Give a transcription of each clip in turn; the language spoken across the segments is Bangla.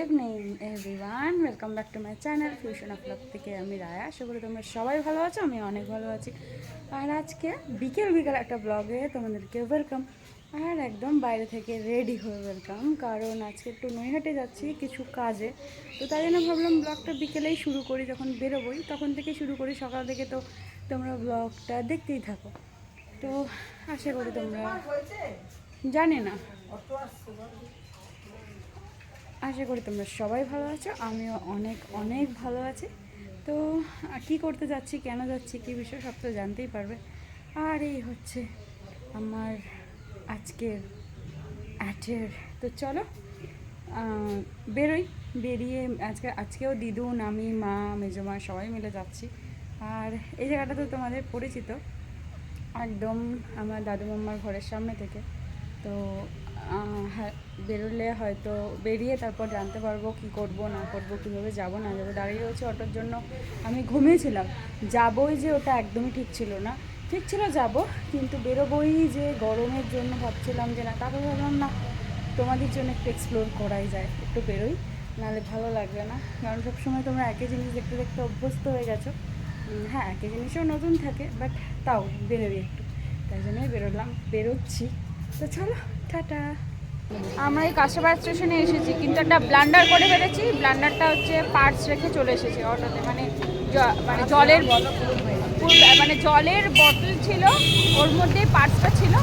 Evening everyone welcome back to my channel fusion of থেকে আমি রায়া। আশা করি তোমরা সবাই ভালো আছো আমি অনেক ভালো আছি। আর আজকে বিকেল বিকেল একটা ব্লগে তোমাদেরকে ওয়েলকাম আর একদম বাইরে থেকে রেডি হয়ে ওয়েলকাম কারণ আজকে একটু নৈহাটে যাচ্ছি কিছু কাজে। তো তাই জন্য ভাবলাম ব্লগটা বিকেলেই শুরু করি, যখন বেরোবোই, তখন থেকে শুরু করি। সকাল থেকে তো তোমরা ব্লগটা দেখতেই থাকো। তো আশা করি তোমরা জানি না। আশা করি তোমরা সবাই ভালো আছো, আমিও অনেক অনেক ভালো আছি। তো, কি করতে যাচ্ছি, কেন যাচ্ছি, কী বিষয় সব তো জানতেই পারবে। আর এই হচ্ছে আমার আজকের অ্যাটের। তো চলো বেরোই, বেরিয়ে আজকে, আজকেও দিদুন, আমি, মা, মেজমা সবাই মিলে যাচ্ছি। আর এই জায়গাটা তো তোমাদের পরিচিত, একদম আমার দাদু মাম্মার ঘরের সামনে থেকে। তো বেরোলে হয়তো বেরিয়ে তারপর জানতে পারব কি করব, না করব, কীভাবে যাব, না যাব। দাঁড়িয়ে রয়েছে অটোর জন্য। আমি ঘুমিয়েছিলাম। যাবই যে ওটা একদমই ঠিক ছিল না। ঠিক ছিল যাব, কিন্তু বেরোবই যে গরমের জন্য ভাবছিলাম যে না, তারপর ভাবলাম না, তোমাদের জন্য একটু এক্সপ্লোর করাই যায়, একটু বেরোই। নাহলে ভালো লাগবে না। কারণ সবসময় তোমরা একই জিনিস দেখতে দেখতে অভ্যস্ত হয়ে গেছো। হ্যাঁ একই জিনিসও নতুন থাকে বাট তাও বেরোই একটু। তাই জন্যই বেরোলাম। বেরোচ্ছি। তো চলো, টাটা। আমরা এই কাশাবাড় স্টেশনে এসেছি, কিন্তু একটা ব্লান্ডার করে ফেলেছি। ব্লান্ডারটা হচ্ছে পার্টস রেখে চলে এসেছি অটোতে মানে মানে জলের মানে জলের বোতল ছিল, ওর মধ্যেই পার্টসটা ছিল।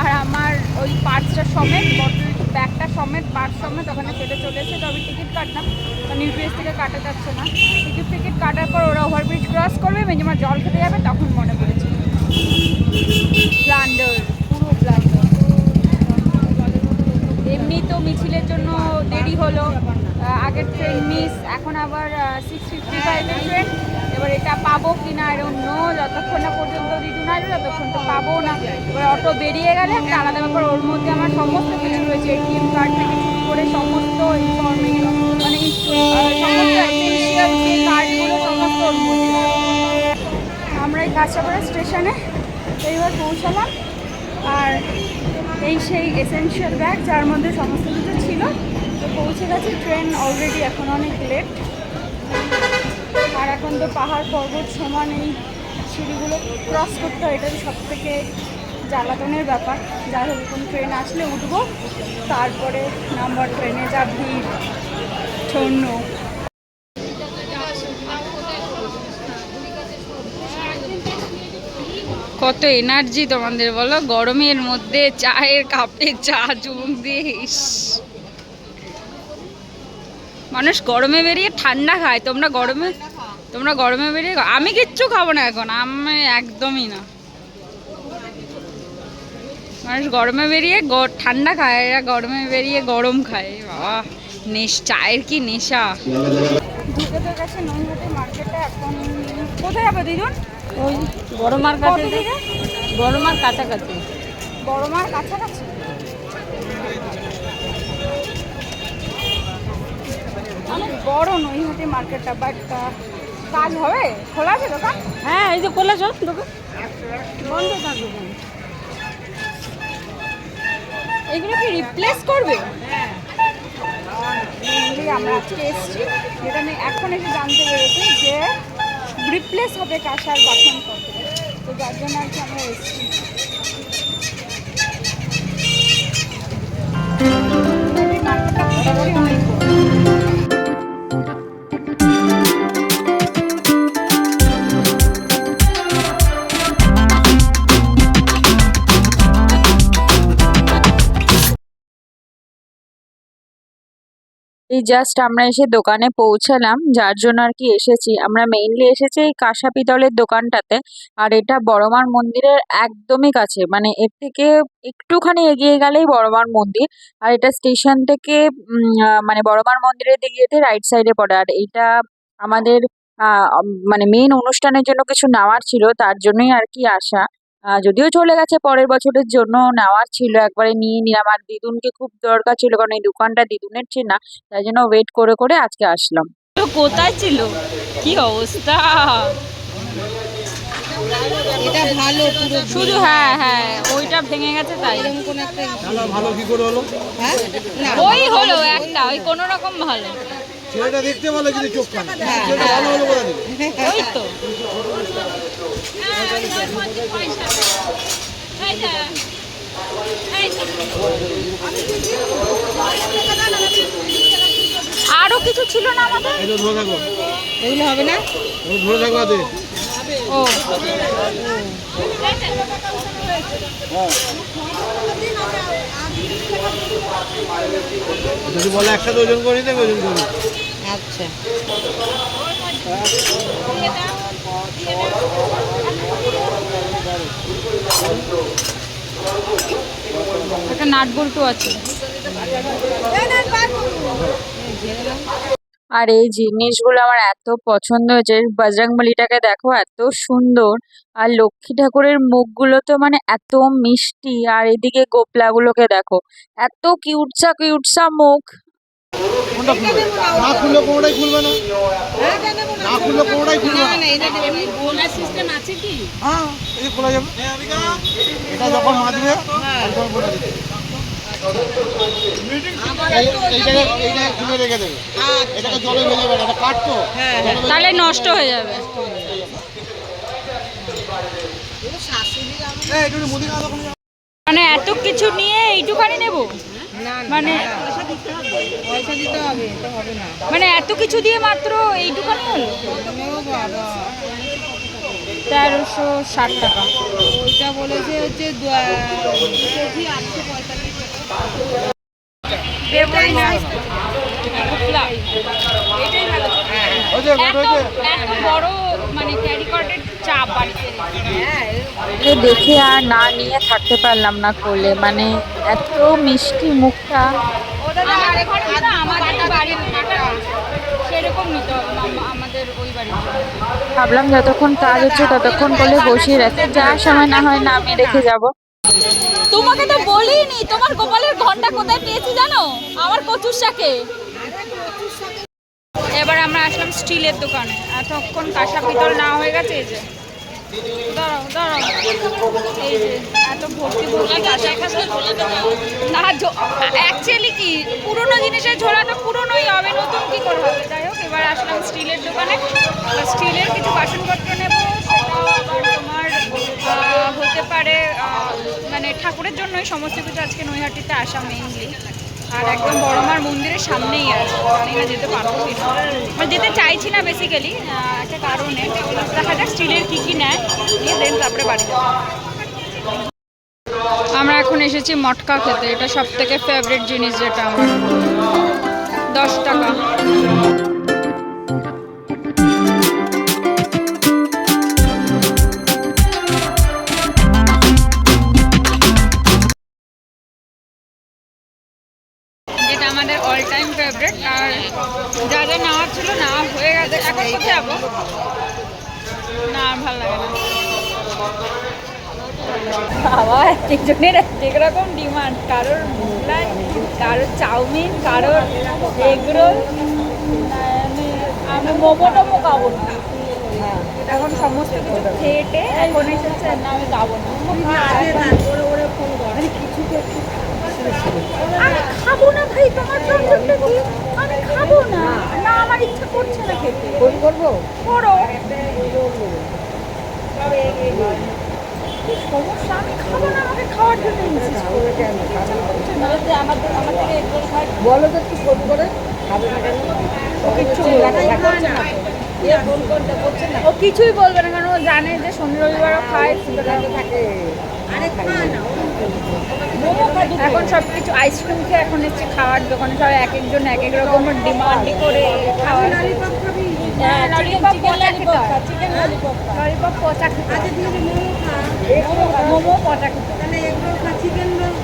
আর আমার ওই পার্টসটা সমেত বটল ব্যাগটা সমেত, পার্টস সমেত ওখানে ফেলে চলে এসেছে। তো আমি টিকিট কাটলাম কারণ ইউপিএস থেকে কাটা যাচ্ছে না। টিকিট টিকিট কাটার পর ওরা ওভারব্রিজ ক্রস করবে মেজমা জল খেতে যাবে, তখন মনে পড়েছে। ব্লান্ডার। এমনি তো মিছিলের জন্য দেরি হলো। আগের ট্রেন মিস এখন আবার সিক্স ফিফটি ফাইভের ট্রেন এবার এটা পাবো কি না এরকম নো যতক্ষণ না পর্যন্ত রিটুন আসবে ততক্ষণ তো পাবো না। এবার অটো বেরিয়ে গেলে একটা আলাদা ব্যাপার। ওর মধ্যে আমার সমস্ত কিছু রয়েছে এটিএম কার্ড থেকে শুরু করে সমস্ত মানে আমরা এই কাঁচাপাড়া স্টেশনে এইবার পৌঁছালাম। আর এই সেই এসেনশিয়াল ব্যাগ যার মধ্যে সমস্ত কিছু ছিল। তো পৌঁছে গেছে ট্রেন অলরেডি এখন অনেক লেট আর এখন তো পাহাড় পর্বত সমান এই সিঁড়িগুলো ক্রস করতে হয় এটা সব থেকে জ্বালাতনের ব্যাপার। যাই হোক, এখন ট্রেন আসলে উঠবো, তারপরে নাম্বার ট্রেনে যা ভিড় শূন্য কত এনার্জি তোমাদের বলো? গরমের মধ্যে চায়ের কাপে চা চুমুক দিয়ে ইস। মানুষ গরমে বেরিয়ে ঠান্ডা খায়। তোমরা গরমে তোমরা গরমে বেরিয়ে আমি কিচ্ছু খাব না এখন আমি একদমই না। মানুষ গরমে বেরিয়ে ঠান্ডা খায় এরা গরমে বেরিয়ে গরম খায়। বাবা নেশ চায়ের কি নেশা? ঢুকে তো গেছে নৈহাটি মার্কেটে এখন কোথায় যাব দিদুন? ওই বড় মার কত কাছে দিকে? বড় মার কাছাকাছি। মার কাছাকাছি? অনেক বড় নৈহাটি মার্কেটটা বাট কাজ হবে? খোলা আছে দোকান? হ্যাঁ এই যে খোলা চল দোকান। বন্ধ থাক দোকান এগুলো কি রিপ্লেস করবে? মেনলি আমরা আজকে এসেছি যেটা আমি এখন এসে জানতে পেরেছি যে রিপ্লেস হবে কাঁসার বাসনপত্র। তো যার জন্য আর কি আমরা এসেছি। অনেক এই জাস্ট আমরা এসে দোকানে পৌঁছালাম, যার জন্য আর কি এসেছি। আমরা মেইনলি এসেছি এই কাঁসা পিতলের দোকানটাতে, আর এটা বড়মার মন্দিরের একদমই কাছে। মানে এর থেকে একটুখানি এগিয়ে গেলেই বড়মার মন্দির, আর এটা স্টেশন থেকে মানে বড়মার মন্দিরের দিকে যেতে রাইট সাইডে পড়ে। আর এটা আমাদের মানে মেন অনুষ্ঠানের জন্য কিছু নেওয়ার ছিল, তার জন্যই আর কি আসা। যদিও চলে গেছে পরের বছরের জন্য নেওয়ার ছিল একবারে নিয়ে নিলাম। আর দিদুনকে খুব দরকার ছিল কারণ এই দোকানটা দিদুনের চেনা তাই জন্য ওয়েট করে করে আজকে আসলাম। তো কোথায় ছিল? কি অবস্থা? এটা ভালো পুরো শুধু হ্যাঁ হ্যাঁ ওইটা ভেঙে গেছে তাই। এরকম কোনো একটা ভালো কি করে হলো? হ্যাঁ? ওই হলো একটা ওই কোনো রকম ভালো। ছেলেটা দেখতে ভালো কিন্তু চোখ কানা ছেলেটা ভালো হলো ওই তো। আরও কিছু ছিল না আমাদের? এগুলো হবে না? ও ধরে থাকো হাতে ও। যদি বলে একসাথে ওজন করে নিতে ওজন করে আচ্ছা। একটা নাট বল্টু আছে। আর এই জিনিসগুলো আমার এত পছন্দ হয়েছে বজরংবলিটাকে দেখো এত সুন্দর। আর লক্ষ্মী ঠাকুরের মুখগুলো তো মানে এত মিষ্টি আর এদিকে গোপলাগুলোকে দেখো এত কিউটসা কিউটসা মুখ। না খুললে কোনোটাই খুলবে না। না খুললে কোনোটাই খুলবে না। না এটা দেবে না। হ্যাঁ এই যে খোলা যাবে? এটা যখন তখন খুলে জলে ভেজে- তাহলে নষ্ট হয়ে যাবে। মানে এত কিছু নিয়ে এইটুখানি নেব? মানে পয়সা দিতে হবে। তো হবে না। মানে এত কিছু দিয়ে মাত্র এইটুখানি হলো? তেরোশো ষাট টাকা। ওইটা বলেছে হচ্ছে কেজি আটশো পঁয়তাল্লিশ মানে ক্যারি কর্ডের চাপ বাড়িতে দেখে আর না নিয়ে থাকতে পারলাম না করলে মানে এত মিষ্টি মুখটা। আমাদের বাড়ির যেটা নিতে হবে আমাদের ওই বাড়ির ভাবলাম যতক্ষণ কাজ হচ্ছে ততক্ষণ বলে বসিয়ে রাখতে যা সময় না হয় না আমি রেখে যাব। তোমাকে তো বলিনি তোমার গোপালের ঘণ্টা কোথায় পেয়েছি জানো? আমার কচুর শাকে। এবার আমরা আসলাম স্টিলের দোকানে। এতক্ষণ কাঁসা পিতল না হয়ে গেছে এই যে। দাঁড়াও দাঁড়াও। এই যে এত ভর্তি ভর্তি না অ্যাকচুয়ালি কি পুরোনো জিনিসের ঝোলা তো পুরোনোই হবে নতুন কি করে হবে? যাই হোক এবার আসলাম স্টিলের দোকানে। স্টিলের কিছু বাসনপত্র নেব তোমার হতে পারে মানে ঠাকুরের জন্যই সমস্ত কিছু আজকে নৈহাটিতে আসা মেইনলি আর একদম বড় মার মন্দিরের সামনেই আছে। জানি না যেতে পারব কিনা। মানে যেতে চাইছি না বেসিক্যালি একটা কারণে। দেখা যাক স্টিলের কী কী নেয়। নিয়ে দেন তারপরে বাড়ি আমরা এখন এসেছি মটকা খেতে। এটা সব থেকে ফেভারিট জিনিস যেটা আমার। দশ টাকা। ভালো লাগে না বাবা একজনের এক রকম ডিমান্ড কারোর মোগলাই কারোর চাউমিন কারোর এগরোল আমি মোমো টোমো খাব না। এখন সমস্ত কিছু খেয়েটে এখন এসেছে না আমি খাব না। আমি খাব না ভাই তোমার প্রবলেমটা কি? আমি খাব না। না আমার ইচ্ছা করছে না খেতে। করব? করো। সমস্যা আমি খাব না আমাকে খাওয়ার জন্য। আমাদের আমাদের খাই। বলো তো একটু ফোন করে। খাবে না কেন? ও কিচ্ছু না। কিছুই বলবে না কারণ ও জানে যে শনি রবিবারও খায় সুতরাং থাকে। আরে খা না এখন সব কিছু আইসক্রিম খেয়ে এখন এসছে খাওয়ার দোকানে। সব এক একজন এক এক রকম ডিমান্ড করে খাওয়ার খাবি হ্যাঁ হয়। চিকেন হয় আচ্ছা তুই মোমো খা মোমো পচা খেতে হয়। তাহলে এগ রোল খা। Chicken roll.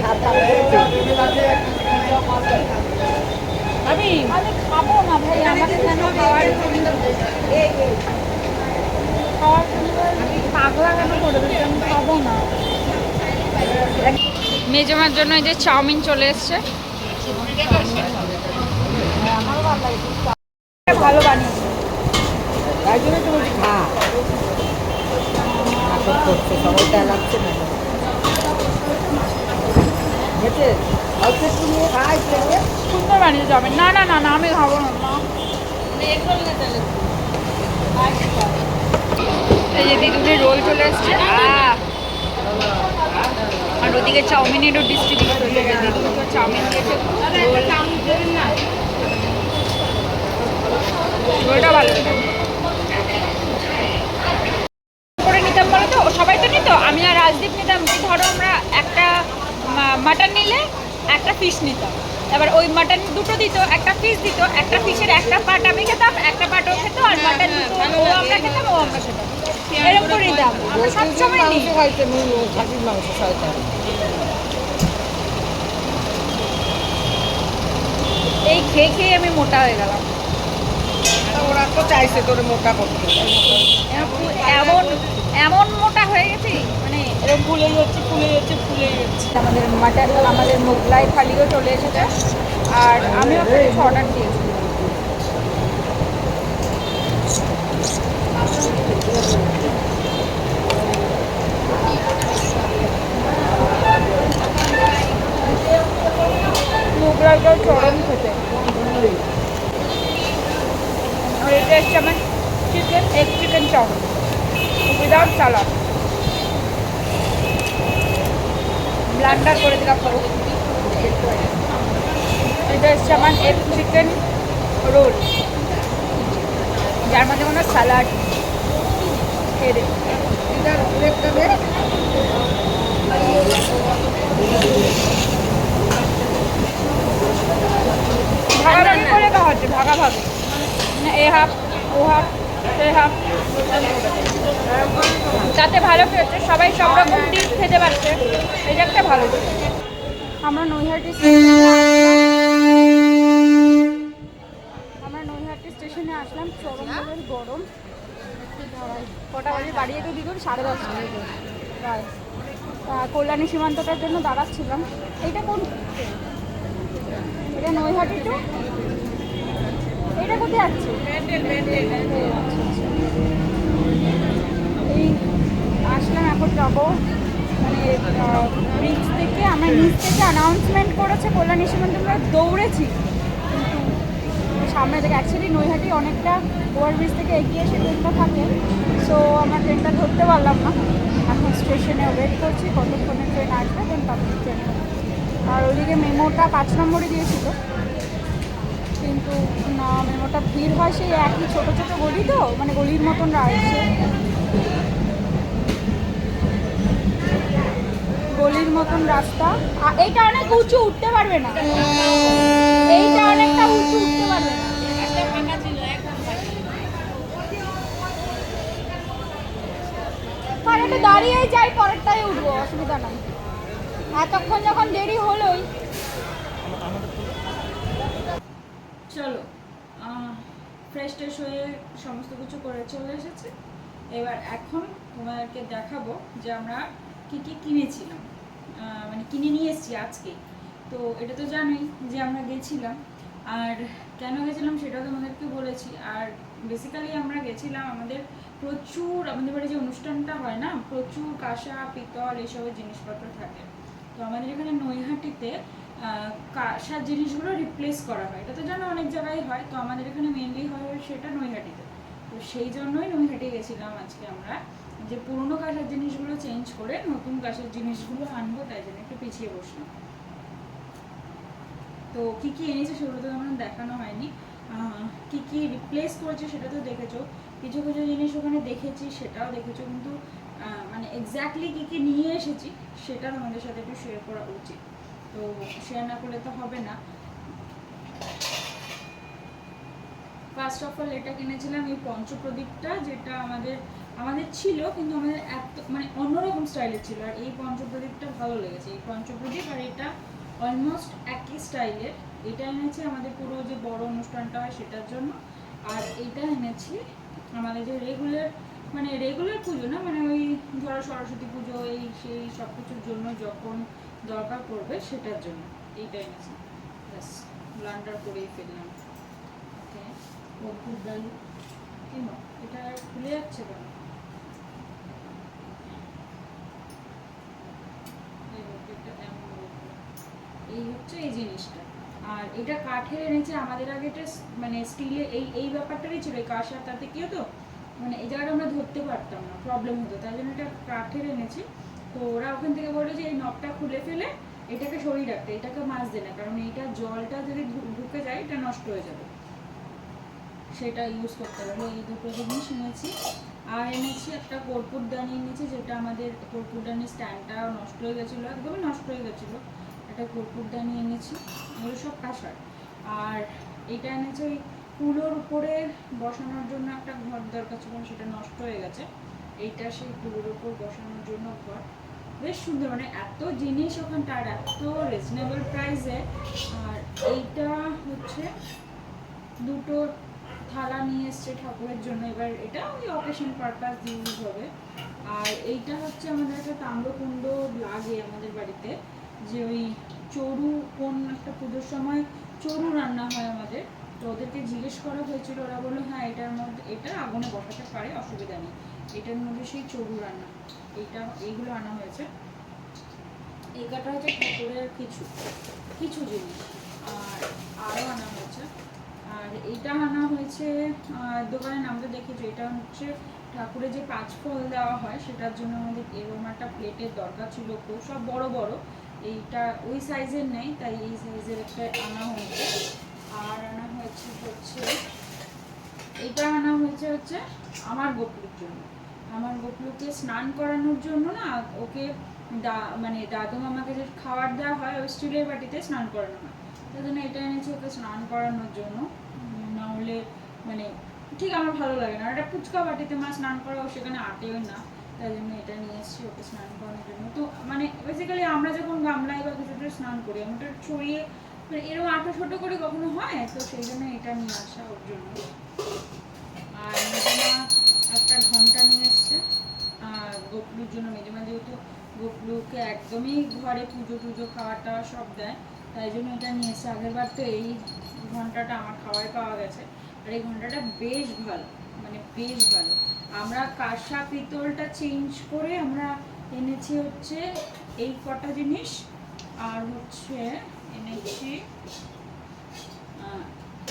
হাত আমি আমি খাব না ভাই আমাকে কেন খাওয়ার খাওয়ার আমি পাগলা কেন করে দিচ্ছি? মেজমার জন্য এই যে চাউমিন চলে এসছে। ভালো বানিয়েছে। তাই জন্য তো বলছি খা। করছে সময়টা লাগছে না। হয়েছে অল্প একটু নিয়ে খাই প্লেটে সুন্দর বানিয়েছে চাউমিন। না না না না আমি খাব না এই যে দিদুনের রোল চলে এসছে। ওদিকে চাউমিনেরও ডিস্ট্রিবিউট হয়ে দিদুন চাউমিন দিয়েছে রোল ভালো করে নিতাম বলো তো? সবাই তো নিত? আমি আর রাজদীপ নিতাম। কি ধরো আমরা একটা মাটন নিলে একটা ফিশ নিতাম। এবার ওই মাটন দুটো দিত একটা ফিশ দিত একটা ফিশের একটা পার্ট আমি খেতাম একটা পার্ট ও খেত আর মাটন ও আমরা খেতাম ও আমরা খেতাম। এরকম করে নিতাম আমরা সবসময় নিই। খাসির মাংস খাইতে এই খেয়ে খেয়ে আমি মোটা হয়ে গেলাম। ওরা তো চাইছে তোর মোটা করতে। এমন এমন মোটা হয়ে গেছি? মানে এরকম ফুলে যাচ্ছে ফুলে যাচ্ছে ফুলে যাচ্ছে আমাদের মাটন আমাদের মোগলাই থালিও চলে এসেছে। আর আমিও অর্ডার দিয়েছি মোগলাইটা চরম খেতে আর এটা হচ্ছে আমার chicken egg chicken chow mein without salad blunder করে দিলাম পুরো এটা হচ্ছে আমার এগ চিকেন রোল যার মধ্যে মনে সালাড খেয়ে দেখি। প্লেটটা দে ভাগাভাগি খাওয়া হচ্ছে ভাগাভাগি। মানে এ হাফ, ও হাফ, সে হাফ। তাতে ভালো খেয়েছে সবাই সব রকম ডিশ খেতে পারছে। এটা একটা ভালো আমরা নৈহাটি আমরা নৈহাটি স্টেশনে আসলাম চরম জলের গরম। কটা বাজে? বাড়িয়ে তো দিদুন, সাড়ে দশটা। কল্যাণী সীমান্তটার জন্য দাঁড়াচ্ছিলাম। এইটা কোন? এটা নৈহাটি তো এটা কোথায় যাচ্ছে এই আসলাম এখন যাব। মানে ব্রিজ থেকে আমরা নিচ থেকে অ্যানাউন্সমেন্ট করেছে কল্যাণী সীমান্ত। আমরা দৌড়েছি কিন্তু সামনে থেকে অ্যাকচুয়ালি নৈহাটি অনেকটা ওভারব্রিজ থেকে এগিয়ে এসে ট্রেনটা থাকে। সো আমরা ট্রেনটা ধরতে পারলাম না। এখন স্টেশনে ওয়েট করছি কতক্ষণে ট্রেন আসবে দেন তারপর ট্রেন আর ওইদিকে মেমোটা পাঁচ নম্বরে দিয়েছিল। কিন্তু না মেমোটা ভিড় হয় সেই একই ছোটো ছোটো গলি তো মানে গলির মতন রয়েছে গলির মতন রাস্তা। আ- এইটা অনেক উঁচু উঠতে পারবে না। এইটা অনেকটা উঁচু উঠতে পারবে না। আর দাঁড়িয়েই যাই পরেরটাই উঠবো অসুবিধা নাই। এতক্ষণ যখন দেরি হলোই চলো ফ্রেশ ট্রেশ হয়ে সমস্ত কিছু করে চলে এসেছে। এবার এখন তোমাদেরকে দেখাবো যে আমরা কী কী কিনেছিলাম। মানে কিনে নিয়ে এসেছি আজকে। তো এটা তো জানোই যে আমরা গেছিলাম। আর কেন গেছিলাম সেটাও তোমাদেরকে বলেছি। আর বেসিক্যালি আমরা গেছিলাম আমাদের প্রচুর, আমাদের বাড়ি যে অনুষ্ঠানটা হয় না, প্রচুর কাঁসা, পিতল এইসবের জিনিসপত্র থাকে। তো আমাদের এখানে নৈহাটিতে কাঁসার জিনিসগুলো রিপ্লেস করা হয়। এটা তো জানো অনেক জায়গায় হয়। তো আমাদের এখানে মেনলি হয় সেটা নৈহাটিতে। তো সেই জন্যই নৈহাটি গেছিলাম আজকে আমরা। যে পুরনো কাঁসার জিনিসগুলো চেঞ্জ করে নতুন কাঁসার জিনিসগুলো আনব, তাই জন্য একটু পিছিয়ে বসলাম। তো কি কি এনেছে সেগুলো তো তেমন দেখানো হয়নি। কি কি রিপ্লেস করেছে সেটা তো দেখেছ। কিছু কিছু জিনিস ওখানে দেখেছি, সেটাও দেখেছ। কিন্তু মানে এক্স্যাক্টলি কি কি নিয়ে এসেছি, সেটা তোমাদের সাথে একটু শেয়ার করা উচিত। তো শেয়ার না করলে তো হবে না। ফার্স্ট অফ অল এটা কিনেছিলাম এই পঞ্চপ্রদীপটা, যেটা আমাদের আমাদের ছিল, কিন্তু আমাদের এত মানে অন্যরকম স্টাইলের ছিল। আর এই পঞ্চপ্রদীপটা ভালো লেগেছে। এই পঞ্চপ্রদীপ আর এটা অলমোস্ট একই স্টাইলের এটা এনেছি আমাদের পুরো যে বড় অনুষ্ঠানটা হয় সেটার জন্য। আর এটা এনেছি আমাদের যে রেগুলার মানে রেগুলার পুজো না মানে ওই ধরো সরস্বতী পুজো, এই সেই সব কিছুর জন্য যখন দরকার পড়বে সেটার জন্য। এইটা এনেছি ব্যাস ব্লান্ডার করেই ফেললাম। কেন এটা খুলে যাচ্ছে কেন? এই হচ্ছে এই জিনিসটা। আর এটা কাঠের এনেছে আমাদের আগে এটা মানে স্টিলের এই এই ব্যাপারটারই ছিল এই কাঁসার তাতে কি হতো? মানে এই জায়গাটা আমরা ধরতে পারতাম না প্রবলেম হতো। তাই জন্য এটা কাঠের এনেছি। তো ওরা ওখান থেকে বলল যে এই নবটা খুলে ফেলে এটাকে সরিয়ে রাখতে, এটাকে মাছ দে না কারণ এইটা জলটা যদি ঢুকে যায় এটা নষ্ট হয়ে যাবে। সেটা ইউজ করতে পারব এই দুটো জিনিস এনেছি। আর এনেছি একটা কর্পূরদানি এনেছি, যেটা আমাদের কর্পূরদানির স্ট্যান্ডটা নষ্ট হয়ে গেছিল, একদমই নষ্ট হয়ে গেছিল। একটা কর্পূরদানি এনেছি, এগুলো সব কাঁসার। আর এটা এনেছি ওই কুলোর উপরে বসানোর জন্য একটা ঘর দরকার ছিল, সেটা নষ্ট হয়ে গেছে। এইটা সেই কুলোর উপর বসানোর জন্য ঘর। বেশ সুন্দর মানে এত জিনিস ওখানটার এত রিজনেবল প্রাইসে আর এইটা হচ্ছে দুটো থালা নিয়ে এসছে ঠাকুরের জন্য। এবার এটা ওই অকেশন পারপাস ইউজ হবে। আর এইটা হচ্ছে আমাদের একটা তাম্রকুণ্ড লাগে আমাদের বাড়িতে, যে ওই চরু কোন একটা পুজোর সময় চরু রান্না হয় আমাদের। তো ওদেরকে জিজ্ঞেস করা হয়েছিল, ওরা বলল হ্যাঁ এটার মধ্যে, এটা আগুনে বসাতে পারে, অসুবিধা নেই। এটার মধ্যে সেই চরু রান্না এইটা, এইগুলো আনা হয়েছে। এই কাটা হচ্ছে ঠাকুরের কিছু কিছু জিনিস, আর আরও আনা হয়েছে। আর এইটা আনা হয়েছে দোকানের নামটা দেখেছি, এটা হচ্ছে ঠাকুরের যে পাঁচ ফল দেওয়া হয়, সেটার জন্য আমাদের এরকম একটা প্লেটের দরকার ছিল সব বড় বড়। এইটা ওই সাইজের নেই, তাই এই সাইজের একটা আনা হয়েছে। আর আনা হয়েছে হচ্ছে এটা আনা হয়েছে হচ্ছে আমার গোপুরের জন্য। আমার গোপুরকে স্নান করানোর জন্য না ওকে দা মানে দাদু মামাকে যে খাবার দেওয়া হয় ওই স্টিলের বাটিতে স্নান করানো হয়। তাই জন্য এটা এনেছি ওকে স্নান করানোর জন্য। না হলে মানে ঠিক আমার ভালো লাগে না। একটা ফুচকা বাটিতে মা স্নান করাও সেখানে আটেও না। তাই জন্য এটা নিয়ে এসেছি ওকে স্নান করানোর জন্য। তো মানে বেসিক্যালি আমরা যখন গামলায় বা কিছুতে স্নান করি আমরা ছড়িয়ে মানে এরকম আটো ছোটো করে কখনো হয়? তো সেই জন্য এটা নিয়ে আসা ওর জন্য। ঘণ্টা নিয়ে এসছে। আর গোপলুর জন্য মেজমা যেহেতু গোপলুকে একদমই ঘরে পুজো টুজো খাওয়া টাওয়া সব দেয়, তাই জন্য এটা নিয়ে এসছে। আগের বার তো এই ঘন্টাটা আমার খাওয়ায় পাওয়া গেছে। আর এই ঘন্টাটা বেশ ভালো মানে বেশ ভালো। আমরা কাঁসা পিতলটা চেঞ্জ করে আমরা এনেছি হচ্ছে এই কটা জিনিস। আর হচ্ছে এনেছি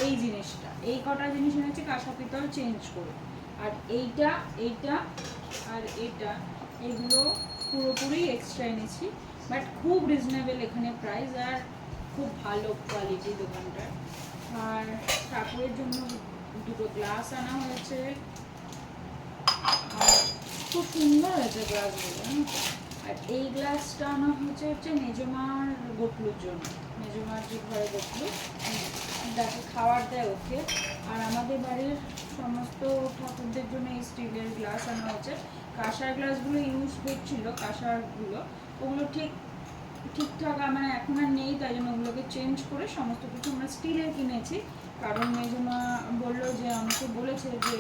এই জিনিসটা। এই কটা জিনিস এনেছি কাঁসা পিতল চেঞ্জ করে। আর এইটা এইটা আর এটা, এগুলো পুরোপুরি এক্সট্রা এনেছি। বাট খুব রিজনেবল এখানে প্রাইস আর খুব ভালো কোয়ালিটি দোকানটার। আর ঠাকুরের জন্য দুটো গ্লাস আনা হয়েছে। আর খুব সুন্দর হয়েছে গ্লাসগুলো আর এই গ্লাসটা আনা হয়েছে হচ্ছে মেজমার গোপলুর জন্য। মেজমার যে ঘরে গোপলু যাকে খাবার দেয় ওকে। আর আমাদের বাড়ির সমস্ত ঠাকুরদের জন্য এই স্টিলের গ্লাস আনা হয়েছে কাঁসার গ্লাসগুলো ইউজ করছিল, কাঁসারগুলো। ওগুলো ঠিক, ঠিকঠাক মানে এখন আর নেই, তাই জন্য ওগুলোকে চেঞ্জ করে সমস্ত কিছু আমরা স্টিলের কিনেছি। কারণ মেজমা বলল যে, আমাকে বলেছে যে,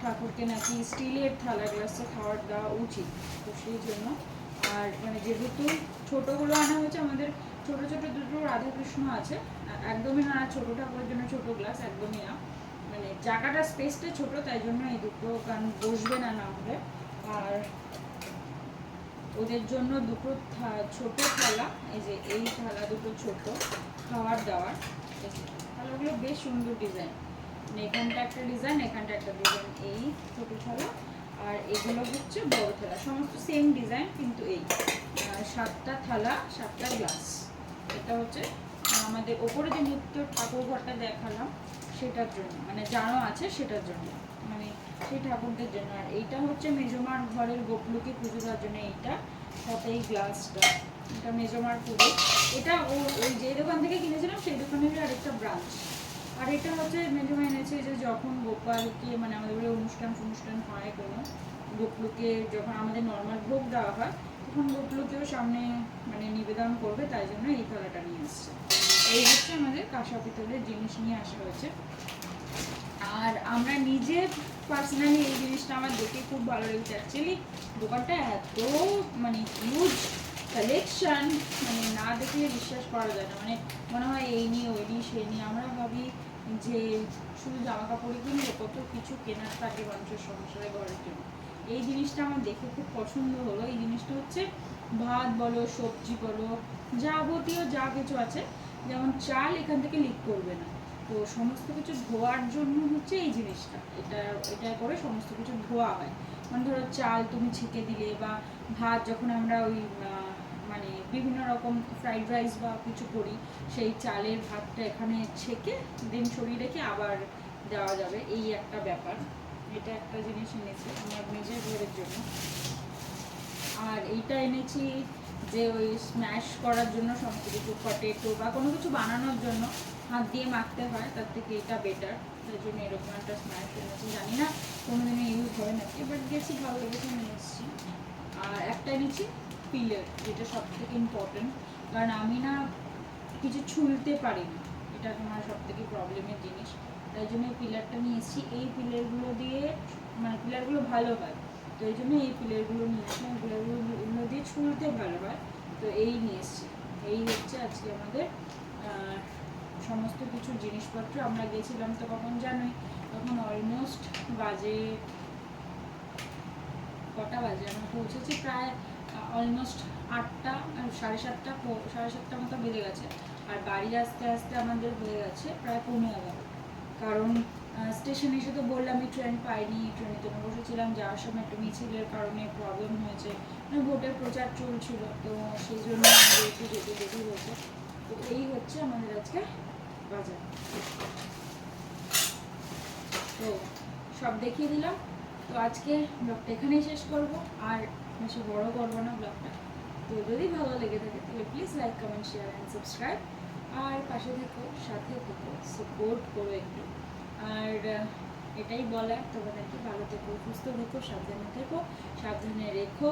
ঠাকুরকে নাকি স্টিলের থালা গ্লাসে খাবার দেওয়া উচিত। তো সেই জন্য, আর মানে যেহেতু ছোটোগুলো আনা হয়েছে, আমাদের ছোট ছোট দুটো রাধাকৃষ্ণ আছে। একদমই না ছোট ঠাকুরের জন্য ছোট গ্লাস একদমই না। মানে জায়গাটা স্পেসটা ছোট, তাই জন্য এই দুটো কারণ বসবে না না হলে। আর ওদের জন্য দুটো ছোট থালা, এই যে এই থালা দুটো ছোট, খাওয়ার দাওয়ার। থালাগুলো বেশ সুন্দর ডিজাইন মানে এখানটা একটা ডিজাইন এখানটা একটা ডিজাইন এই ছোট থালা আর এগুলো হচ্ছে বড় থালা। সমস্ত সেম ডিজাইন কিন্তু এই। সাতটা থালা, সাতটা গ্লাস এটা হচ্ছে আমাদের ওপরে যে নিত্য ঠাকুর ঘরটা দেখালাম, সেটার জন্য মানে জানো আছে সেটার জন্য মানে সেই ঠাকুরদের জন্য। আর এইটা হচ্ছে মেজমার ঘরের গোপলুকে পুজো দেওয়ার জন্য এইটা, সাথে এই গ্লাসটা, এটা মেজমার পুজো। এটা ও, ওই যে দোকান থেকে কিনেছিলাম, সেই দোকানেরই আরেকটা ব্রাঞ্চ। আর এটা হচ্ছে মেজমা এনেছে যে যখন গোপালকে মানে আমাদের অনুষ্ঠান অনুষ্ঠান হয় কোনো, গোপলুকে যখন আমাদের নর্মাল ভোগ দেওয়া হয় গোপলুকেও সামনে মানে নিবেদন করবে, তাই জন্য এই থালাটা নিয়ে এসছে। এই হচ্ছে আমাদের কাঁসা পিতলের জিনিস নিয়ে আসা হয়েছে। আর আমরা নিজে পার্সোনালি এই জিনিসটা আমার দেখে খুব ভালো লেগেছে। অ্যাকচুয়ালি দোকানটা এত মানে হিউজ কালেকশন মানে না দেখলে বিশ্বাস করা যায় না। মানে মনে হয় এই নিয়ে, ওই নিয়ে সেই নিয়ে। আমরা ভাবি যে শুধু জামা কাপড়ই কিনলে কত কিছু কেনার থাকে মানুষের সংসারে, ঘরের জন্য। এই জিনিসটা আমার দেখে খুব পছন্দ হলো। এই জিনিসটা হচ্ছে ভাত বলো, সবজি বলো, যাবতীয় যা কিছু আছে, যেমন চাল এখান থেকে লিক করবে না। তো সমস্ত কিছু ধোয়ার জন্য হচ্ছে এই জিনিসটা। এটা এটা করে সমস্ত কিছু ধোয়া হয়। মানে ধরো চাল তুমি ছেঁকে দিলে বা ভাত যখন আমরা ওই মানে বিভিন্ন রকম ফ্রাইড রাইস বা কিছু করি, সেই চালের ভাতটা এখানে ছেঁকে দেন সরিয়ে রেখে আবার দেওয়া যাবে। এই একটা ব্যাপার। এটা একটা জিনিস এনেছি আমার নিজের ঘরের জন্য। আর এইটা এনেছি যে ওই স্ম্যাশ করার জন্য সমস্ত কিছু পটেটো বা কোনো কিছু বানানোর জন্য হাত দিয়ে মাখতে হয়, তার থেকে এটা বেটার তার জন্য এরকম একটা স্ম্যাশ এনেছি। জানি না কোনোদিনও ইউজ হয় নাকি বাট গেছি ভালো লেগেছে নিয়ে এসেছি আর একটা এনেছি পিলার যেটা সব থেকে ইম্পর্টেন্ট কারণ আমি না কিছু ছুলতে পারি না এটা আমার সব থেকে প্রবলেমের জিনিস। তাই জন্য এই পিলারটা নিয়ে এসেছি। এই পিলারগুলো দিয়ে মানে পিলারগুলো ভালো হয়। তো এই জন্য এই পিলারগুলো নিয়ে আসলাম। পিলারগুলো দিয়ে ছুলতে ভালো হয়। তো এই নিয়ে এসেছি। এই হচ্ছে আজকে আমাদের সমস্ত কিছু জিনিসপত্র। আমরা গেছিলাম তো কখন জানোই? তখন অলমোস্ট বাজে কটা বাজে? আমরা পৌঁছেছি প্রায় অলমোস্ট আটটা সাড়ে সাতটা সাড়ে সাতটা মতো বেজে গেছে। আর বাড়ি আসতে আসতে আমাদের হয়ে গেছে প্রায় পনেরো এগারো কারণ স্টেশনে এসে তো বললাম আমি ট্রেন পাইনি ট্রেনে জন্য বসেছিলাম। যাওয়ার সময় একটু মিছিলের কারণে প্রবলেম হয়েছে। মানে ভোটের প্রচার চলছিল, তো সেই জন্য আমাদের একটু যেতে যেতে হয়েছে। তো এই হচ্ছে আমাদের আজকে বাজার। তো সব দেখিয়ে দিলাম। তো আজকে ব্লগটা এখানেই শেষ করব। আর বেশি বড় করব না ব্লগটা। তো যদি ভালো লেগে থাকে, তাহলে please like comment share and subscribe আর পাশে থেকো, সাথে থেকো সাপোর্ট করো একটু। আর এটাই বলার, তোমাদেরকে ভালো থেকো, সুস্থ থেকো, সাবধানে থেকো, সাবধানে রেখো।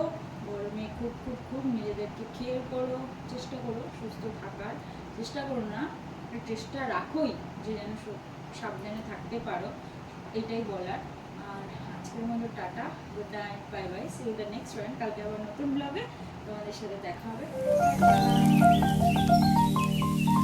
গরমে খুব খুব খুব নিজেদেরকে কেয়ার করো, চেষ্টা করো সুস্থ থাকার। চেষ্টা করো না চেষ্টা রাখোই যে যেন সাবধানে থাকতে পারো, এটাই বলার। আর আজকের মতো tata good night bye bye see you the next one কালকে আবার নতুন ব্লগে তোমাদের সাথে দেখা হবে।